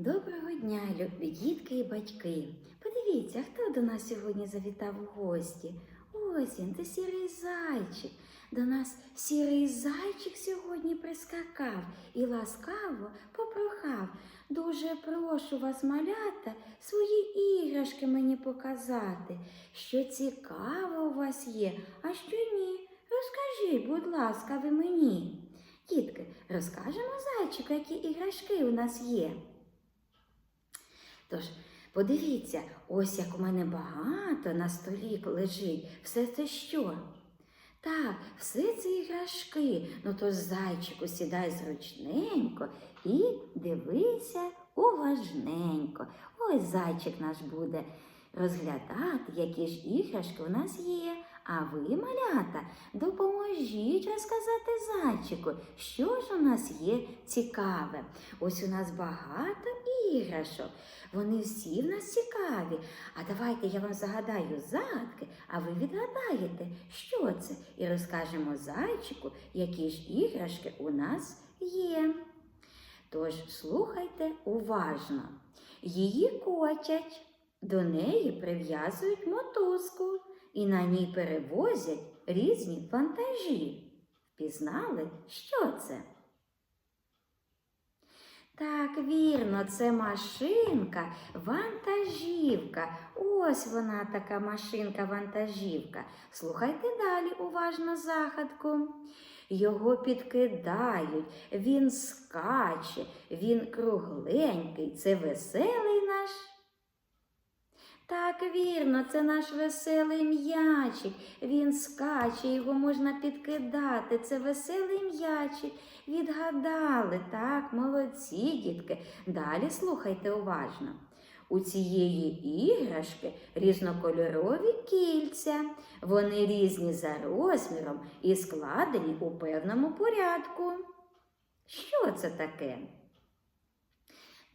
Доброго дня, любі дітки і батьки. Подивіться, хто до нас сьогодні завітав у гості. Ось він, це сірий зайчик. До нас сірий зайчик сьогодні прискакав і ласкаво попрохав. Дуже прошу вас, малята, свої іграшки мені показати. Що цікаво у вас є, а що ні. Розкажіть, будь ласка, ви мені. Дітки, розкажемо зайчику, які іграшки у нас є. Тож, подивіться, ось як у мене багато на столі лежить. Все це що? Так, все це іграшки. Ну то зайчику сідай зручненько і дивися уважненько. Ось зайчик наш буде розглядати, які ж іграшки у нас є. А ви, малята, допоможіть розказати зайчику, що ж у нас є цікаве. Ось у нас багато іграшок. Вони всі в нас цікаві. А давайте я вам загадаю загадки, а ви відгадаєте, що це, і розкажемо зайчику, які ж іграшки у нас є. Тож слухайте уважно. Її кочать, до неї прив'язують мотузку і на ній перевозять різні вантажі. Впізнали, що це? Так, вірно, це машинка, вантажівка. Ось вона така машинка-вантажівка. Слухайте далі уважно загадку. Його підкидають, він скаче, він кругленький, це веселий наш. Так, вірно, це наш веселий м'ячик. Він скаче, його можна підкидати. Це веселий м'ячик. Відгадали, так, молодці, дітки. Далі слухайте уважно. У цієї іграшки різнокольорові кільця. Вони різні за розміром і складені у певному порядку. Що це таке?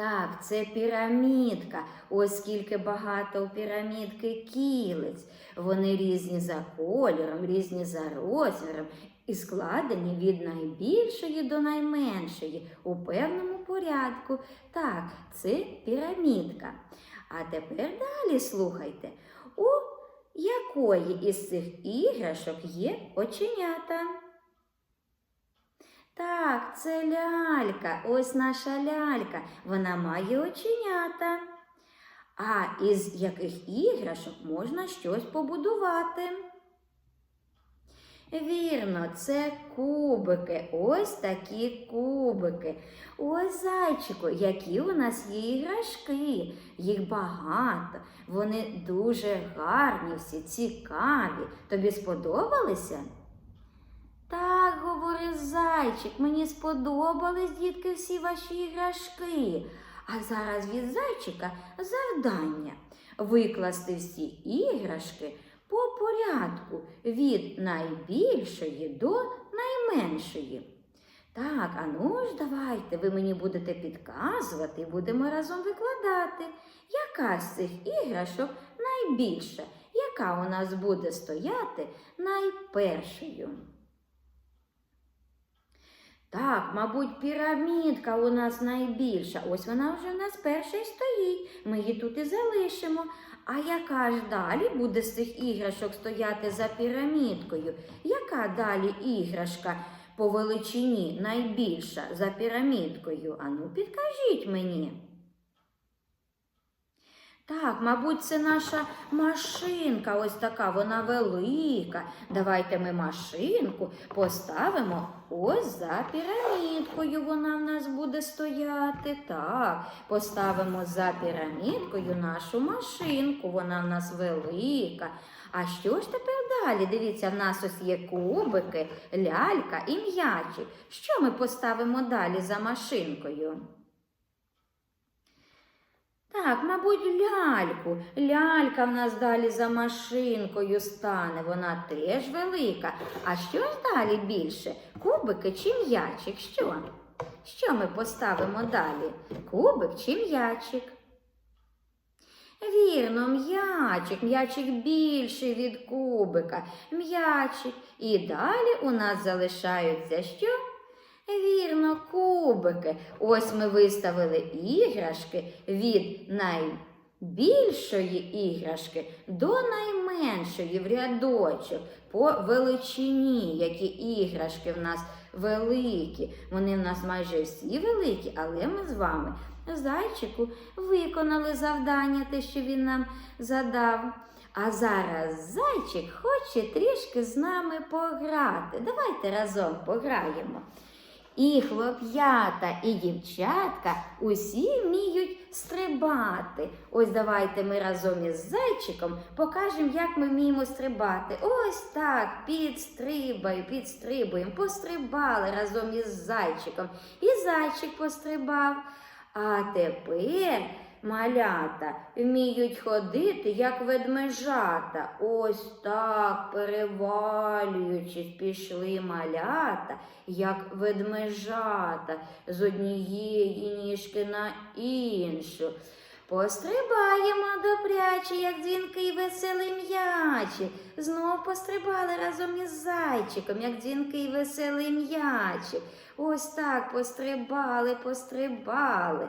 Так, це пірамідка. Ось скільки багато у пірамідки кілець. Вони різні за кольором, різні за розміром і складені від найбільшої до найменшої у певному порядку. Так, це пірамідка. А тепер далі слухайте, у якої із цих іграшок є оченята? Так, це лялька, ось наша лялька. Вона має оченята. А із яких іграшок можна щось побудувати? Вірно, це кубики. Ось такі кубики. Ось зайчику, які у нас є іграшки. Їх багато. Вони дуже гарні, всі цікаві. Тобі сподобалися? Так, зайчик, мені сподобались, дітки, всі ваші іграшки. А зараз від зайчика завдання викласти всі іграшки по порядку від найбільшої до найменшої. Так, а ну ж давайте, ви мені будете підказувати і будемо разом викладати, яка з цих іграшок найбільша, яка у нас буде стояти найпершою. Так, мабуть, пірамідка у нас найбільша. Ось вона вже у нас перша й стоїть. Ми її тут і залишимо. А яка ж далі буде з цих іграшок стояти за пірамідкою? Яка далі іграшка по величині найбільша за пірамідкою? Ану, підкажіть мені. Так, мабуть, це наша машинка, ось така, вона велика. Давайте ми машинку поставимо ось за пірамідкою. Вона в нас буде стояти. Так, поставимо за пірамідкою нашу машинку. Вона в нас велика. А що ж тепер далі? Дивіться, в нас ось є кубики, лялька і м'ячик. Що ми поставимо далі за машинкою? Так, мабуть, ляльку. Лялька в нас далі за машинкою стане, вона теж велика. А що ж далі більше? Кубики чи м'ячик? Що? Що ми поставимо далі? Кубик чи м'ячик? Вірно, м'ячик, м'ячик більший від кубика, м'ячик. І далі у нас залишаються що? Вірно, кубики. Ось ми виставили іграшки від найбільшої іграшки до найменшої в рядочок по величині, які іграшки в нас великі. Вони в нас майже всі великі, але ми з вами зайчику виконали завдання, те, що він нам задав. А зараз зайчик хоче трішки з нами пограти. Давайте разом пограємо. І хлоп'ята, і дівчатка усі вміють стрибати. Ось давайте ми разом із зайчиком покажемо, як ми вміємо стрибати. Ось так, підстрибаю, підстрибуємо, пострибали разом із зайчиком. І зайчик пострибав. А тепер малята вміють ходити, як ведмежата. Ось так, перевалюючись, пішли малята, як ведмежата, з однієї ніжки на іншу. Пострибаємо добряче, як дзвінкий веселий м'ячик. Знов пострибали разом із зайчиком, як дзвінкий веселий м'ячик. Ось так пострибали, пострибали.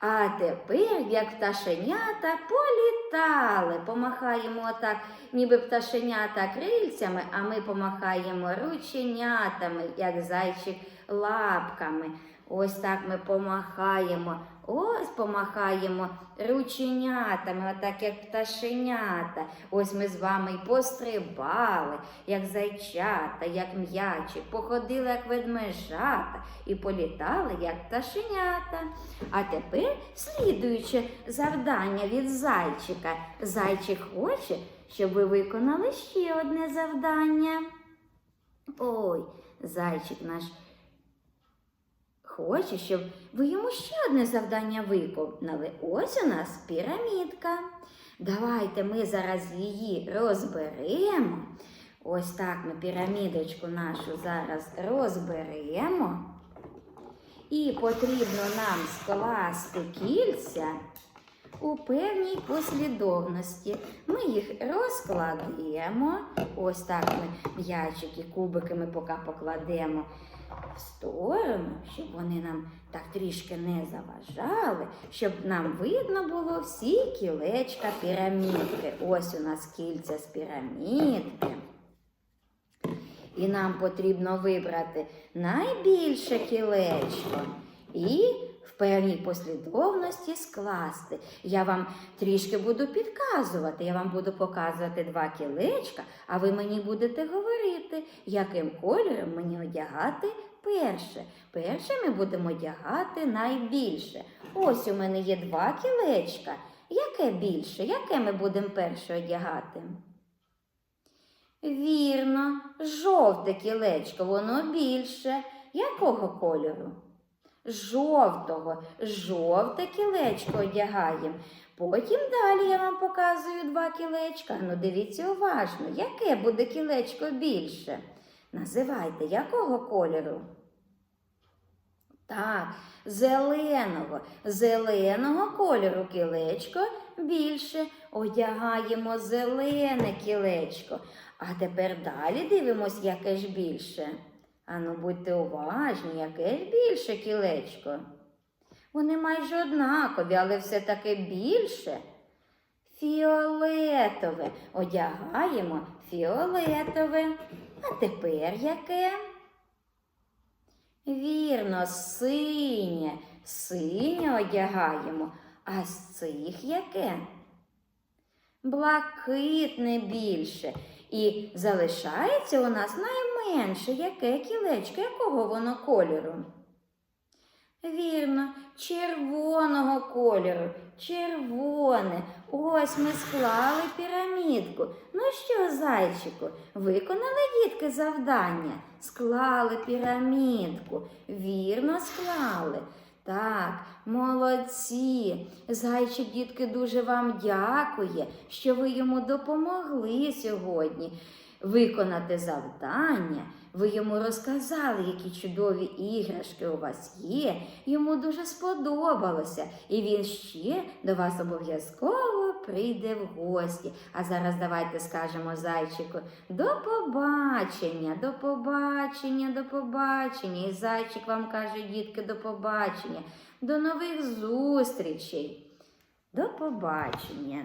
А тепер, як пташенята, політали. Помахаємо отак, ніби пташенята крильцями, а ми помахаємо рученятами, як зайчик лапками. Ось так ми помахаємо. Ось помахаємо рученятами, отак як пташенята. Ось ми з вами й пострибали, як зайчата, як м'ячик, походили, як ведмежата, і політали, як пташенята. А тепер слідуюче завдання від зайчика. Зайчик хоче, щоб ви виконали ще одне завдання. Ой, зайчик наш хоче, щоб ви йому ще одне завдання виконали. Ось у нас пірамідка. Давайте ми зараз її розберемо. Ось так ми пірамідочку нашу зараз розберемо. І потрібно нам скласти кільця у певній послідовності. Ми їх розкладемо. Ось так ми м'ячики, кубики ми поки покладемо в сторону, щоб вони нам так трішки не заважали, щоб нам видно було всі кілечка пірамідки. Ось у нас кільця з пірамідки. І нам потрібно вибрати найбільше кілечко і певній послідовності скласти. Я вам трішки буду підказувати. Я вам буду показувати два кілечка, а ви мені будете говорити, яким кольором мені одягати перше. Перше ми будемо одягати найбільше. Ось у мене є два кілечка. Яке більше? Яке ми будемо перше одягати? Вірно, жовте кілечко, воно більше. Якого кольору? Жовтого, жовте кілечко одягаємо. Потім далі я вам показую два кілечка. Ну, дивіться уважно, яке буде кілечко більше. Називайте, якого кольору? Так, зеленого, зеленого кольору кілечко більше. Одягаємо зелене кілечко. А тепер далі дивимось, яке ж більше. Ану, будьте уважні, яке ж більше кілечко. Вони майже однакові, але все-таки більше. Фіолетове. Одягаємо фіолетове. А тепер яке? Вірно, синє. Синє одягаємо. А з цих яке? Блакитне більше. І залишається у нас найменше яке кілечко, якого воно кольору? Вірно, червоного кольору, червоне. Ось ми склали пірамідку. Ну що, зайчику, виконали дітки завдання? Склали пірамідку. Вірно склали. Так, молодці. Зайчик, дітки, дуже вам дякує, що ви йому допомогли сьогодні виконати завдання. Ви йому розказали, які чудові іграшки у вас є. Йому дуже сподобалося, і він ще до вас обов'язково прийде в гості. А зараз давайте скажемо зайчику до побачення, до побачення, до побачення. І зайчик вам каже, дітки, до побачення, до нових зустрічей. До побачення.